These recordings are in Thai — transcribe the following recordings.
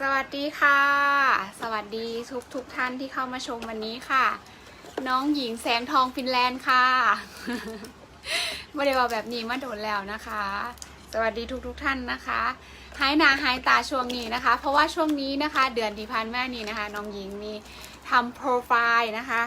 สวัสดีค่ะ สวัสดีทุกทุกท่านที่เข้ามาชมวันนี้ค่ะ น้องหญิงแสงทองฟินแลนด์ค่ะไม่ได้ว่าแบบนี้มาโดนแล้วนะคะ สวัสดีทุกทุกท่านนะคะหายหนาหายตาช่วงนี้นะคะ เพราะว่าช่วงนี้นะคะ เดือนที่ผ่านมานี้นะคะ น้องหญิงมีทำโปรไฟล์นะคะ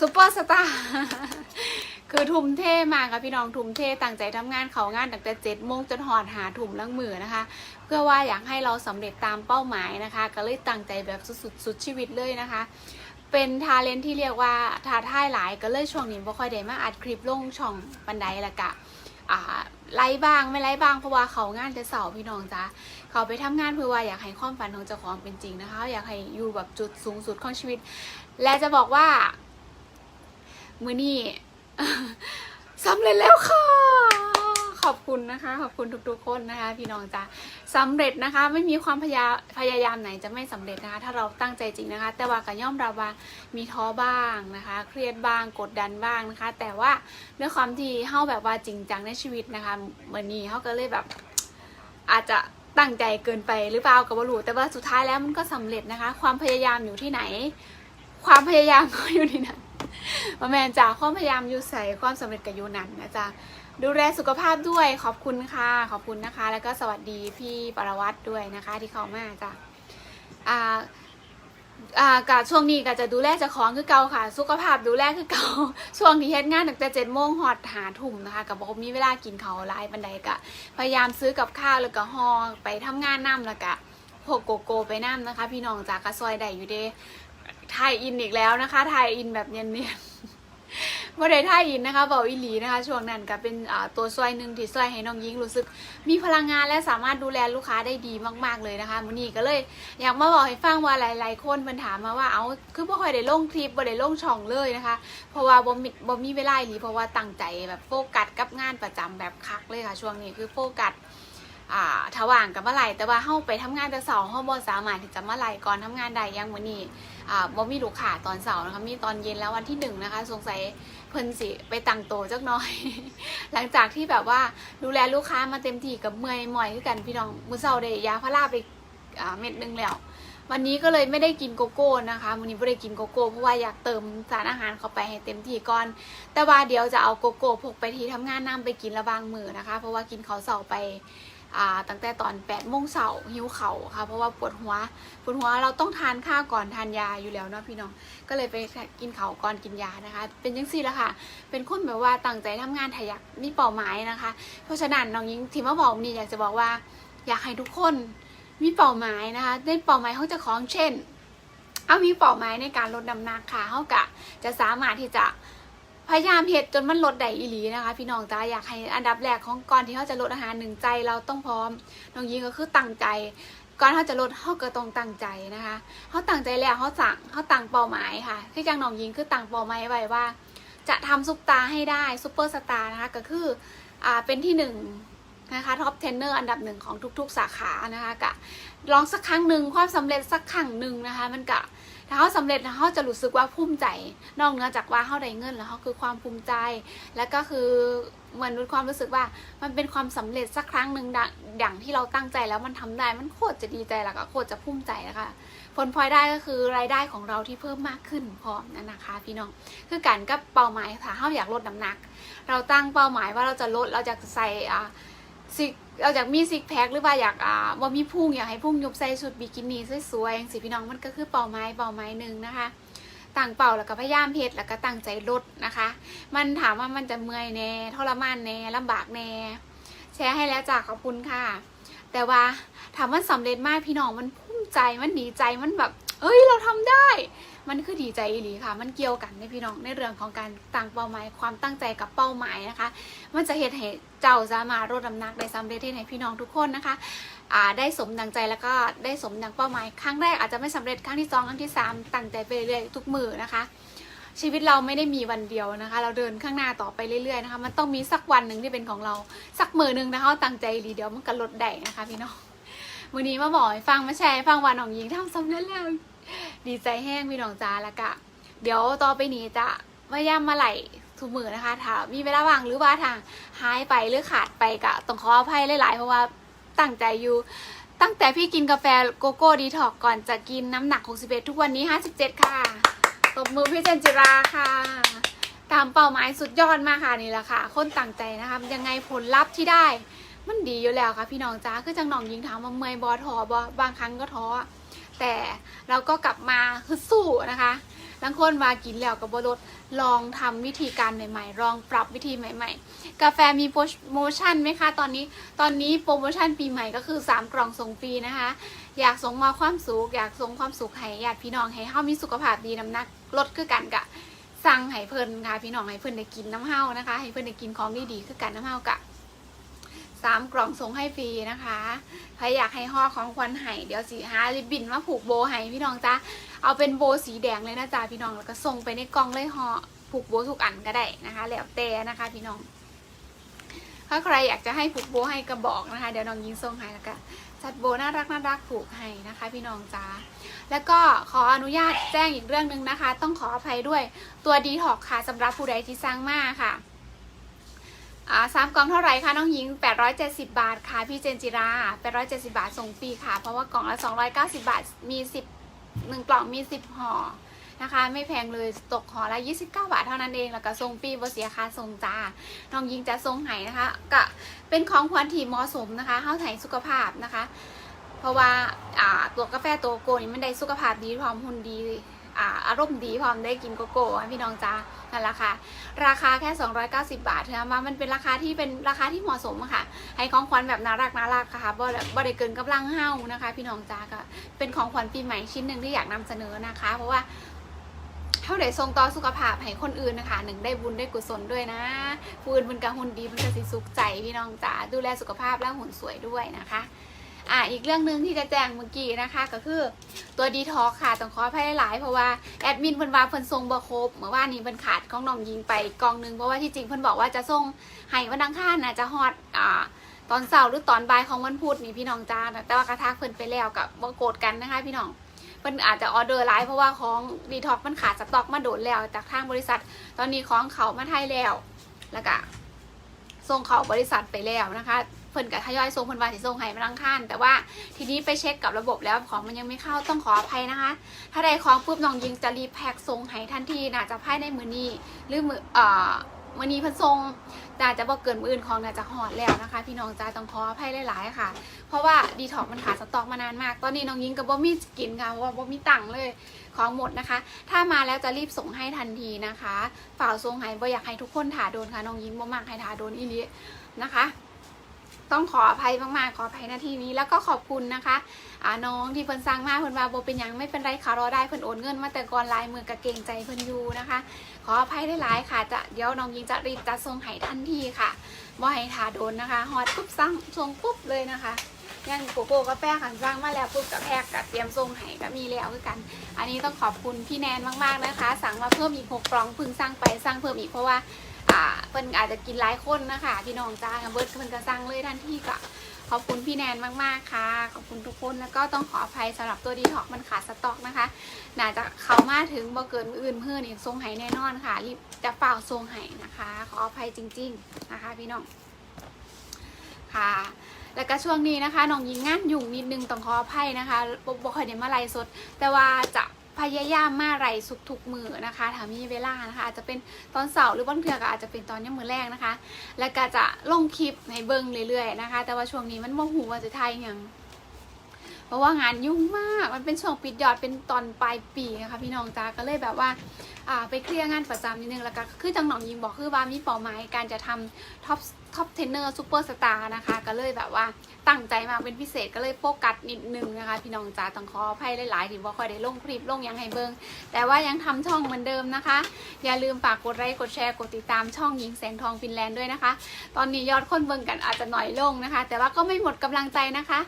ซูเปอร์สตาร์คือทุ่มเทมากค่ะพี่น้องทุ่มเทตั้งใจทำงานเขางานตั้งแต่เจ็ดโมงจนหอดหาถุ่มลังมือนะคะ เพื่อว่าอยากให้เราสำเร็จตามเป้าหมายนะคะ ก็เลยตั้งใจแบบสุดๆสุดชีวิตเลยนะคะ เป็นทาเลนที่เรียกว่าท้าทายหลายก็เลยช่วงนี้บ่ค่อยได้มาอัดคลิปลงช่องบันไดละกะอ่าไล่บ้างไม่ไล่บ้างเพราะว่าเขางานจะเสาร์พี่น้องจ้าเขาไปทำงานเพื่อว่าอยากให้ความฝันของเจ้าของเป็นจริงนะคะ อยากให้อยู่แบบจุดสูงสุดของชีวิต และจะบอกว่า มือนี่สำเร็จแล้วค่ะ ขอบคุณนะคะ ขอบคุณทุกๆคนนะคะ พี่น้องจ้าสำเร็จนะคะ ไม่มีความพยาพยายามไหนจะไม่สำเร็จนะคะ ถ้าเราตั้งใจจริงนะคะ แต่ว่าก็ย่อมรับว่ามีท้อบ้างนะคะ เครียดบ้างกดดันบ้างนะคะ แต่ว่าด้วยความที่เฮาแบบว่าจริงจังในชีวิตนะคะเหมือนนี้เฮาก็เลยแบบอาจจะตั้งใจเกินไปหรือเปล่าก็บ่รู้แต่ว่าสุดท้ายแล้วมันก็สำเร็จนะคะ ความพยายามอยู่ที่ไหน ความพยายามก็อยู่ที่นั่น มาแมนจาความพยายามอยู่ใส่ความสำเร็จกับยูนันนะจ๊ะดูแลสุขภาพด้วยขอบคุณค่ะ ขอบคุณนะคะ แล้วก็สวัสดีพี่ปรวัตรด้วยนะคะ ที่เข้ามาจ้ะอ่าอ่ากะช่วงนี้ก็จะดูแลจ้าของคือเก่าค่ะ สุขภาพดูแลคือเก่าช่วงที่เฮ็ดงานตั้งแต่เจ็ดโมงหอดหาทุ่มนะคะกับบอกมีเวลากินเขาวหลายบันไดกะ พยายามซื้อกับข้าวแล้วก็ห่อไปทำงานน้ำแล้วก็พวกโกโก้ไปน้ำนะคะ พี่น้องจากกระซอยได้อยู่เด้ ไทยอินอีกแล้วนะคะไทยอินแบบเนียนๆว่ได้ไทยอินนะคะเบาอีหลีนะคะ ช่วงนั้นก็เป็นตัวซอยหนึ่งที่ซอยให้น้องยิงรู้สึก มีพลังงานและสามารถดูแลลูกค้าได้ดีมาก ๆเลยนะคะมื้อนี้ก็เลย อยากมาบอกให้ฟังว่าหลาย ๆ คนเพิ่นถามมาว่าเอาคือบ่ค่อยได้ลงคลิปบ่ได้ลงช่องเลยนะคะ เพราะว่าบ่มีบ่มีเวลาอีหลีเพราะว่าตั้งใจแบบโฟกัสกับงานประจำแบบคักเลยค่ะ ช่วงนี้คือโฟกัส อ่าถว่างกับเมื่อไร่แต่ว่าเฮาไปทำงานแต่เสาร์เฮาบ่สามารถที่จะมาไหลก่อนทำงานได้อยังมื้อนี้อ่าบ่มีลูกค้าตอนเสาร์นะคะมีตอนเย็นแล้ววันที่หนึ่งนะคะสงสัยเพิ่นสิไปตั้งโตจักหน่อย หลังจากที่แบบว่าดูแลลูกค้ามาเต็มที่กับเมื่อยหมอยคือกันพี่น้องมื้อเช้าได้ยาพาราไปอ่าเม็ดหนึงแล้ววันนี้ก็เลยไม่ได้กินโกโก้นะคะวันนี้ไม่ได้กินโกโก้เพราะว่าอยากเติมสารอาหารเข้าไปให้เต็มที่ก่อน แต่ว่าเดี๋ยวจะเอาโกโก้พกไปที่ทำงานนํไปกินระบางมือนะคะ เพราะว่ากินเขาวเสาร์ไป ตั้งแต่ตอน8ปดโมงเสาร์หิวเข่าค่ะ เพราะว่าปวดหัว ปวดหัวเราต้องทานข้าวก่อนทานยาอยู่แล้วเนาะพี่น้อง ก็เลยไปกินเขาก่อนกินยานะคะ เป็นยังสี่ละค่ะ เป็นคนแบบว่าตั้งใจทำงานถยักมีเป้าหมายนะคะ เพราะฉะนั้นน้องยิงที่มาบอกนี่อยากจะบอกว่า อยากให้ทุกคนมีเป้าหมายนะคะได้เป้าหมายเขาจะของเช่น เอามีเป้าหมายในการลดน้ำหนักค่ะเขากะจะสามารถที่จะ พยายามเห็ดจนมันลดได้อีหลีนะคะ พี่น้องจ้าอยากให้อันดับแรกของก่อนที่เขาจะลดอาหารหนึ่งใจเราต้องพร้อมน้องยิงก็คือตั้งใจ ก่อนเขาจะลดเขาก็ต้องตั้งใจนะคะเขาตั้งใจแล้วเขาสั่งเขาตั้งเป้าหมายค่ะที่จังน้องยิงคือตั้งเป้าหมายไว้ว่า จะทำซุปตาให้ได้ซุปเปอร์สตาร์นะคะก็คืออ่าเป็นที่หนึ่งนะคะท็อปเทรนเนอร์อันดับหนึ่งของทุก ๆ สาขานะคะกะลองสักครั้งหนึ่งความสำเร็จสักครั้งหนึ่งนะคะ มันกะ ถ้าเขาสำเร็จแล้วเขาจะรู้สึกว่าภูมิใจ นอกเหนือจากว่าเขาได้เงินแล้วเขาคือความภูมิใจ และก็คือเหมือนความรู้สึกว่ามันเป็นความสำเร็จสักครั้งหนึ่งดังอย่างที่เราตั้งใจแล้วมันทำได้มันโคตรจะดีใจแล้วก็โคตรจะภูมิใจนะคะผลพลอยได้ก็คือรายได้ของเราที่เพิ่มมากขึ้นพร้อมนั่นนะคะ พี่น้องคือการกับเป้าหมายค่ะถ้าอยากลดน้ำหนัก เราตั้งเป้าหมายว่าเราจะลดเราจะใส่ อ่าซิเราอยากมีซิกแพคหรือว่าอยากอ่าว่ามีพุ่งอยากให้พุ่งยุบใส่ชุดบิกินี่สวยๆสิพี่น้องมันก็คือเป้าหมายเป้าหมายหนึ่งนะคะตั้งเป้าแล้วก็พยายามเพชรแล้วก็ตั้งใจลดนะคะ มันถามว่ามันจะเมื่อยแน่ทรมานแน่ลำบากแน่แชร์ให้แล้วจ้ะขอบคุณค่ะ แต่ว่าถามว่าสำเร็จมากพี่น้องมันภูมิใจมันดีใจมันแบบ เอ้ยเราทำได้ มันคือดีใจอีหลีค่ะ มันเกี่ยวกันในพี่น้องในเรื่องของการตั้งเป้าหมายความตั้งใจกับเป้าหมายนะคะ มันจะเหตุให้เจ้าสามารถลดน้ำหนักได้สำเร็จให้พี่น้องทุกคนนะคะได้สมดังใจแล้วก็ได้สมดังเป้าหมาย ครั้งแรกอาจจะไม่สำเร็จครั้งที่สองครั้งที่สามตั้งใจไปเรื่อยๆทุกมือนะคะ ชีวิตเราไม่ได้มีวันเดียวนะคะ เราเดินข้างหน้าต่อไปเรื่อยๆนะคะมันต้องมีสักวันหนึ่งที่เป็นของเราสักมือหนึ่งนะคะตั้งใจดีเดี๋ยวมันก็ลดได้นะคะพี่น้องวันนี้มาบอกฟังมาแชร์ฟังว่าน้องหญิงทำสำเร็จแล้ว ดีใจแห้งพี่น้องจ้าแล้วก็เดี๋ยวต่อไปนี้จะพยายามมาไหลทุกมือนะคะถ้ามีเวลาว่างหรือว่าทางหายไปหรือขาดไปก็ต้องขออภัยหลาย ๆ เพราะว่าตั้งใจอยู่ ตั้งแต่พี่กินกาแฟโกโก้ดีท็อกก่อนจะกินน้ำหนัก 61 ทุกวันนี้ 57 ค่ะตบมือพี่เจนจิราค่ะ ตามเป้าหมายสุดยอดมากค่ะนี่แหละค่ะ คนตั้งใจนะคะยังไงผลลัพธ์ที่ได้ มันดีอยู่แล้วค่ะ พี่น้องจ้าคือจังหนองยิงถามว่าเมื่อยบอทอบอบางครั้งก็ท้อ แต่เราก็กลับมาคือสู้นะคะบางคนมากินแล้วกับบลดลองทำวิธีการใหม่ๆลองปรับวิธีใหม่ ๆ กาแฟมีโปรโมชั่นไหมคะ ตอนนี้ตอนนี้โปรโมชั่นปีใหม่ก็คือ 3 กล่องส่งฟรีนะคะ อยากส่งมาความสุขอยากส่งความสุขให้ญาติพี่น้องให้เฮามีสุขภาพดีน้ำหนักลดคือกันกะสั่งให้เพิ่นค่ะพี่น้องให้เพิ่นได้กินน้ำเฮานะคะ ให้เพิ่นได้กินของดีๆคือกันน้ำเฮากะ สามกล่องส่งให้ฟรีนะคะใครอยากให้ห่อของควันไห้เดี๋ยวสีหาริบบินมาผูกโบให้พี่น้องจ้าเอาเป็นโบสีแดงเลยนะจ๊ะพี่น้องแล้วก็ส่งไปในกล่องเลยห่อผูกโบทุกอันก็ได้นะคะ แล้วแต่นะคะ พี่น้อง ถ้าใครอยากจะให้ผูกโบให้กระบอกนะคะ เดี๋ยวน้องยิงส่งให้แล้วก็จัดโบน่ารักน่ารักผูกให้นะคะ พี่น้องจ้าแล้วก็ขออนุญาตแจ้งอีกเรื่องหนึ่งนะคะ ต้องขออภัยด้วยตัวดีทอกค่ะสำหรับผู้ใดที่สร้างมาค่ะ อ่าสามกล่องเท่าไหร่คะน้องหญิง 870 บาทค่ะพี่เจนจิรา 870 บาทส่งฟรีค่ะ เพราะว่ากล่องละ 290 บาท มี 10หนึ่งกล่องมี 10ห่อนะคะ ไม่แพงเลยตกห่อละ 29 บาทเท่านั้นเอง แล้วก็ส่งฟรีบ่เสียค่าส่งจ้า น้องยิงจะส่งให้นะคะ ก็เป็นของขวัญที่เหมาะสมนะคะเข้าไถ่สุขภาพนะคะ เพราะว่าอ่าตัวกาแฟตัวโกนี่มันได้สุขภาพดีพร้อมหุ่นดี อารมณ์ดีพร้อมได้กินโกโก้พี่น้องจ้านั่นแหละค่ะราคาแค่ 290 บาทเท่านั้นมามันเป็นราคาที่เป็นราคาที่เหมาะสมค่ะ ให้ของขวัญแบบน่ารักน่ารักค่ะบ่ได้บ่ได้เกินกำลังเฮานะคะ พี่น้องจ้าก็เป็นของขวัญปีใหม่ชิ้นหนึ่งที่อยากนำเสนอนะคะ เพราะว่าเท่าไดส่งต่อสุขภาพให้คนอื่นนะคะหนึ่งได้บุญได้กุศลด้วยนะผู้อื่นมันกะหุ่นดีมันกะสิสุขใจพี่น้องจ๋าดูแลสุขภาพและหุ่นสวยด้วยนะคะ อ่าอีกเรื่องหนึ่งที่จะแจ้งเมื่อกี้นะคะก็คือตัวดีท็อกค่ะต้องขออภัยหลายๆเพราะว่าแอดมินเพิ่นว่าเพิ่นส่งบ่ครบเมื่อวานนี้เพิ่นขาดของน้องยิงไปกองหนึงเพราะว่าที่จริงเพิ่นบอกว่าจะส่งให้วันอังคารน่ะจะฮอดอ่าตอนเสาร์หรือตอนบ่ายของวันพุธนี่พี่น้องจ้าแต่ว่ากระทักเพิ่นไปแล้วกับบ่โกรธกันนะคะพี่น้องเพิ่นอาจจะออเดอร์ไลน์เพราะว่าของดีท็อกมันขาดสต็อกมาโดนแล้วจากทางบริษัท ตอนนี้ของเขามาไทยแล้วแล้วก็ส่งเขาบริษัทไปแล้วนะคะ เพิ่นกับทยอยส่งเพิ่นว่าสิส่งให้มาลังคานแต่ว่าทีนี้ไปเช็คกับระบบแล้วของมันยังไม่เข้าต้องขออภัยนะคะ ถ้าได้ของปุ๊บน้องยิงจะรีแพ็คส่งให้ทันทีน่าจะภายในมือนี้หรือมือเอ่อมือนี้เพิ่นส่งน่าจะบ่เกินมืออื่นของน่าจะหอดแล้วนะคะ พี่น้องจ้าต้องขออภัยหลายๆค่ะ เพราะว่าดีท็อกมันขาดสต็อกมานานมาก ตอนนี้น้องยิงกับบ่มีกินค่ะเพราะว่าบ่มีตังค์เลยของหมดนะคะ ถ้ามาแล้วจะรีบส่งให้ทันทีนะคะฝ่าส่งให้บ่อยากให้ทุกคนถาโดนค่ะน้องยิงบ่มากให้ถาโดนอีหลีนะคะ ต้องขออภัยมากๆ ขออภัยนาที่นี้แล้วก็ขอบคุณนะคะน้องที่เพิ่นสร้างมาเพิ่นว่าบ่เป็นยังไม่เป็นไรค่ะรอได้เพิ่นโอนเงินมาแต่ก่อนลายมือกะเกงใจเพิ่นอยู่นะคะ ขออภัยได้หลายๆค่ะจะเดี๋ยวน้องยิงจะรีบจัดส่งให้ทันทีค่ะบ่ให้ถาโดนนะคะฮอตปุ๊บสั่งส่งปุ๊บเลยนะคะยังโกโก้กาแฟขันสร้างมาแล้วปุ๊บกับแพกกับเตรียมส่งให้ก็มีแล้วคือกัน อันนี้ต้องขอบคุณพี่แนนมากๆนะคะ สั่งมาเพิ่มอีกหกกล่องเพิ่งสั่งไปสั่งเพิ่มอีกเพราะว่า อ่าเพิ่นอาจจะกินหลายคนนะคะพี่น้องจ้าเบิร์ดเพิ่นก็สั่งเลยทันทีก็ขอบคุณพี่แนนมากๆค่ะ ขอบคุณทุกคนแล้วก็ต้องขออภัยสำหรับตัวดีท็อกมันขาดสต็อกนะคะน่าจะเข้ามาถึงบ่เกินอื่นเพื่อนนี่ทรงไห้แน่นอนค่ะรีบจะเปล่าทรงไห้นะคะ ขออภัยจริง ๆนะคะ พี่น้องค่ะ แล้วก็ช่วงนี้นะคะน้องยิงงานยุ่งนิดนึงต้องขออภัยนะคะบ่บ่ค่อยได้มาไลฟ์สด แต่ว่าจะ พยายามมาไลสุกทุกมือนะคะถ้ามีเวลานะคะ อาจจะเป็นตอนเสาร์หรือบางเทื่อก็อาจจะเป็นตอนย่ำมือแรกนะคะ แล้วก็จะลงคลิปให้เบิ่งเรื่อยๆนะคะ แต่ว่าช่วงนี้มันโมหูว่าจะทายอย่างเพราะว่างานยุ่งมาก มันเป็นช่วงปิดยอดเป็นตอนปลายปีนะคะ พี่น้องจ้าก็เลยแบบว่าอ่าไปเคลียร์งานประจำนิดนึงแล้วก็คือจังหนองยิงบอกคือว่ามีเป้าหมายการจะทำท็อป ท็อปเทรนเนอร์ซูเปอร์สตาร์นะคะ ก็เลยแบบว่าตั้งใจมาเป็นพิเศษก็เลยโฟกัสนิดนึงนะคะ พี่น้องจ๋าต้องขออภัยหลายๆที่ว่าค่อยได้ลงคลิปลงยังให้เบิงแต่ว่ายังทำช่องเหมือนเดิมนะคะ อย่าลืมฝากกดไลค์กดแชร์กดติดตามช่องหญิงแสงทองฟินแลนด์ด้วยนะคะ ตอนนี้ยอดคนเบิงกันอาจจะหน่อยลงนะคะ แต่ว่าก็ไม่หมดกำลังใจนะคะ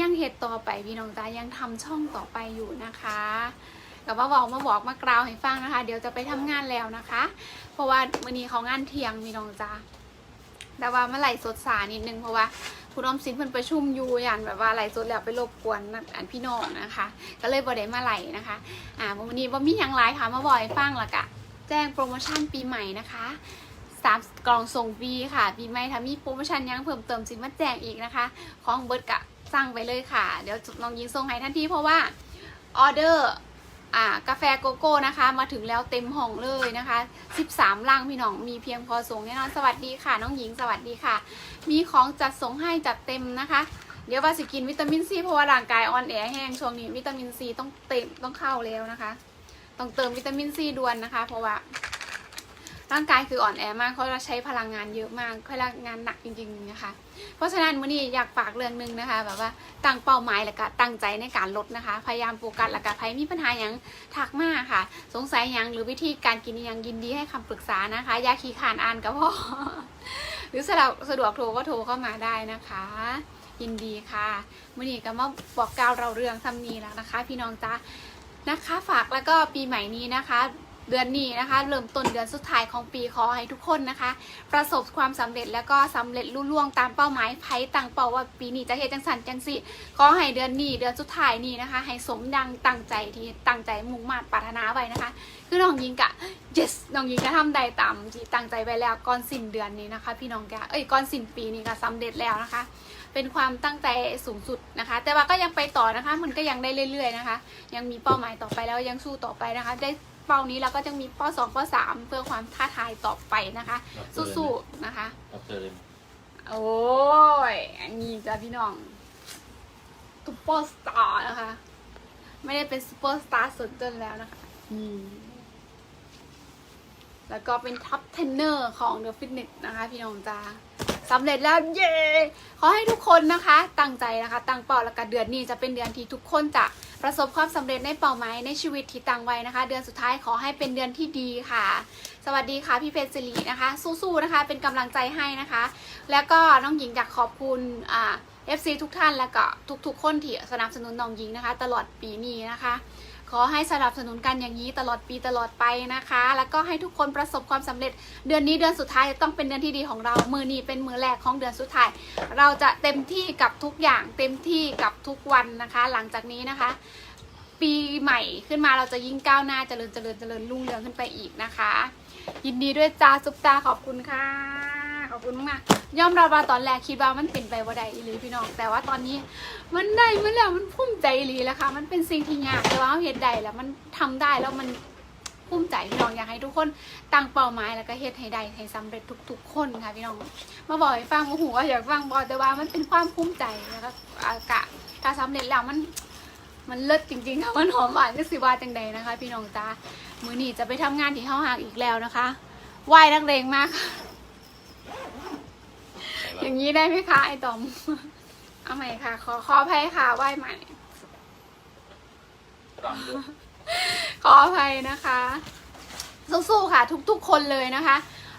ยังเหตุต่อไปพี่น้องจ๋ายังทำช่องต่อไปอยู่นะคะกับว่าบอกมาบอกมากล่าวให้ฟังนะคะ เดี๋ยวจะไปทำงานแล้วนะคะ เพราะว่าวันนี้เขางานเที่ยงพี่น้องจ๋า แต่ว่าเมื่อไหร่สดสานิดนึงเพราะว่าคุณอมสินเพิ่นประชุมอยู่ย่างแบบว่าไหลสดแล้วไปรบกวนอันพี่น้องนะคะ ก็เลยบ่ได้มาไหลนะคะอ่าวันนี้บ่มีหยังหลค่ะมาบ่อยฟังละกะ แจ้งโปรโมชั่นปีใหม่นะคะสามกล่องส่งฟรีค่ะปีใหม่ถ้ามีโปรโมชั่นยังเพิ่มเติมสิมาแจ้งอีกนะคะ ของเบิร์ดกะสั่งไปเลยค่ะ เดี๋ยวน้องยิงส่งให้ทันทีเพราะว่าออเดอร์ อ่ากาแฟโกโก้นะคะ มาถึงแล้วเต็มห้องเลยนะคะ 13ลังพี่น้องมีเพียงพอส่งแน่นอนสวัสดีค่ะ น้องหญิงสวัสดีค่ะ มีของจัดส่งให้จัดเต็มนะคะ เดี๋ยวว่าสิกินวิตามินซีเพราะว่าร่างกายอ่อนแอแห้งช่วงนี้วิตามินซีต้องเต็มต้องเข้าแล้วนะคะ ต้องเติมวิตามินซีด่วนนะคะ เพราะว่าร่างกายคืออ่อนแอมากเขาจะใช้พลังงานเยอะมากพลังงานหนักจริงๆนะคะ เพราะฉะนั้นมื่อนี้อยากฝากเรื่องหนึ่งนะคะ แบบว่าตั้งเป้าหมายแล้วก็ตั้งใจในการลดนะคะ พยายามโฟกัสแล้วก็ใครมีปัญหาอย่างทักมาค่ะ สงสัยอย่างหรือวิธีการกินอหยังยินดีให้คำปรึกษานะคะยาขี้ขานอ่านกับพ่อหรือสะดวกสะดวกโทรก็โทรเข้ามาได้นะคะ ยินดีค่ะมื่อนี้ก็มาบอกกล่าวเราเรื่องทำนีแล้วนะคะ พี่น้องจ้านะคะฝากแล้วก็ปีใหม่นี้นะคะ เดือนนี้นะคะ เริ่มต้นเดือนสุดท้ายของปีขอให้ทุกคนนะคะ ประสบความสำเร็จแล้วก็สำเร็จรุ่ล่วงตามเป้าหมายไพ่ตั้งเป้าว่าปีนี้จะเฮ็ดจังสันจังสิขอให้เดือนนี้เดือนสุดท้ายนี้นะคะ ให้สมดังตั้งใจที่ตั้งใจมุ่งมั่นปรารถนาไว้นะคะ คือน้องยิงกะ yes น้องยิงก็ทำได้ตามที่ตั้งใจไว้แล้วก่อนสิ้นเดือนนี้นะคะ พี่น้องแกเอ้ยก่อนสิ้นปีนี้ก็สำเร็จแล้วนะคะ เป็นความตั้งใจสูงสุดนะคะ แต่ว่าก็ยังไปต่อนะคะ มันก็ยังได้เรื่อยๆนะคะ ยังมีเป้าหมายต่อไปแล้วยังสู้ต่อไปนะคะได้ เป้านี้แล้วก็จะมีเป้าสองเป้าสามเพื่อความท้าทายต่อไปนะคะ สู้ๆนะคะ รับเจอเลยโอ้ยอันนี้จ้ะพี่น้องซุปเปอร์สตาร์นะคะ ไม่ได้เป็นซุปเปอร์สตาร์สนจนแล้วนะคะ อืม แล้วก็เป็นท็อปเทนเนอร์ของ The Fitness นะคะ พี่น้องจ้าสำเร็จแล้วเย้ขอให้ทุกคนนะคะ ตั้งใจนะคะ ตั้งเป้าแล้วก็เดือนนี้จะเป็นเดือนที่ทุกคนจะ ประสบความสำเร็จในเป่าหมายในชีวิตที่ตั้งไว้นะคะ เดือนสุดท้ายขอให้เป็นเดือนที่ดีค่ะ สวัสดีค่ะพี่เพชรสิรินะคะ สู้ๆนะคะ เป็นกำลังใจให้นะคะ แล้วก็น้องหญิงอยากขอบคุณอ่า FC ทุกท่านแล้วก็ทุกๆคนที่สนับสนุนน้องหญิงนะคะ ตลอดปีนี้นะคะ ขอให้สนับสนุนกันอย่างนี้ตลอดปีตลอดไปนะคะ แล้วก็ให้ทุกคนประสบความสำเร็จ เดือนนี้เดือนสุดท้ายจะต้องเป็นเดือนที่ดีของเรา มือนี้เป็นมือแรกของเดือนสุดท้าย เราจะเต็มที่กับทุกอย่างเต็มที่กับทุกวันนะคะ หลังจากนี้นะคะ ปีใหม่ขึ้นมาเราจะยิ่งก้าวหน้าเจริญเจริญเจริญรุ่งเรืองขึ้นไปอีกนะคะ ยินดีด้วยจ้าซุปตาขอบคุณค่ะ อบคุณมากยอมรับว่าตอนแรกคิดว่ามันเป็นไปว่าใดอีหรือพี่น้อง แต่ว่าตอนนี้มันได้มาแล้วมันภูมิใจอีหลีแล้วค่ะ มันเป็นสิ่งที่ยากแต่ว่าเราเฮ็ดแล้วมันทำได้แล้วมันภูมิใจพี่น้องอยากให้ทุกคนตั้งเป้าหมายแล้วก็เฮ็ดให้ได้ให้สำเร็จทุก ๆ คนค่ะพี่น้อง มาบอกให้ฟังโอ้โหอยากฟังบอกแต่ว่ามันเป็นความภูมิใจแล้วก็อากะถ้าสำเร็จแล้วมันมันเลิศจริงๆค่ะมันหอมหวานก็สิว่าจังใดนะคะ พี่น้องจ้ามือนี้จะไปทำงานที่ห้องหางอีกแล้วนะคะไหวายนักเลงมากค่ะ อย่างนี้ได้ไหมคะไอตอม เอาใหม่ค่ะ ขอขออภัยค่ะไหวใหม่รำด้วยขออภัยนะคะ สู้ๆค่ะ ทุกๆคนเลยนะคะ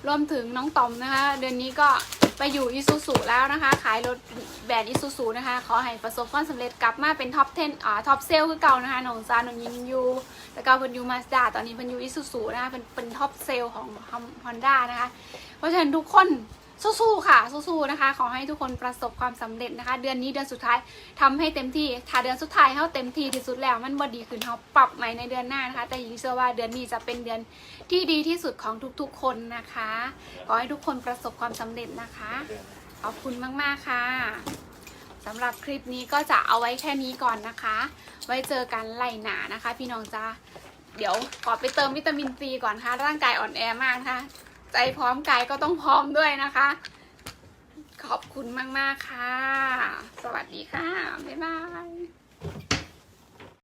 รวมถึงน้องตอมนะคะ เดือนนี้ก็ไปอยู่อิซูซูแล้วนะคะ ขายรถแบรนด์อิซูซูนะคะ ขอให้ประสบความสำเร็จกลับมาเป็นท็อป 10อ่าท็อปเซลคือเก่านะคะน้องซาหนองยินยูแล้วก็เพิ่นยูมาสด้าตอนนี้เพิ่นยูอิซูซูนะคะเป็นเป็นท็อปเซลของฮอนด้านะคะ เพราะฉะนั้นทุกคน สู้ๆค่ะสู้ๆนะคะ ขอให้ทุกคนประสบความสำเร็จนะคะ เดือนนี้เดือนสุดท้ายทำให้เต็มที่ถ้าเดือนสุดท้ายเขาเต็มที่ที่สุดแล้ว มันบ่ดีขึ้นเขาปรับใหม่ในเดือนหน้านะคะ แต่หญิงเชื่อว่าเดือนนี้จะเป็นเดือนที่ดีที่สุดของทุกๆคนนะคะ ขอให้ทุกคนประสบความสำเร็จนะคะขอบคุณมากๆค่ะสำหรับคลิปนี้ก็จะเอาไว้แค่นี้ก่อนนะคะ ไว้เจอกันไหลหนานะคะ พี่น้องจ้าเดี๋ยวขอไปเติมวิตามินซีก่อนค่ะ ร่างกายอ่อนแอมากนะคะ ใจพร้อมกายก็ต้องพร้อมด้วยนะคะ ขอบคุณมาก ๆ ค่ะ สวัสดีค่ะ บ๊ายบาย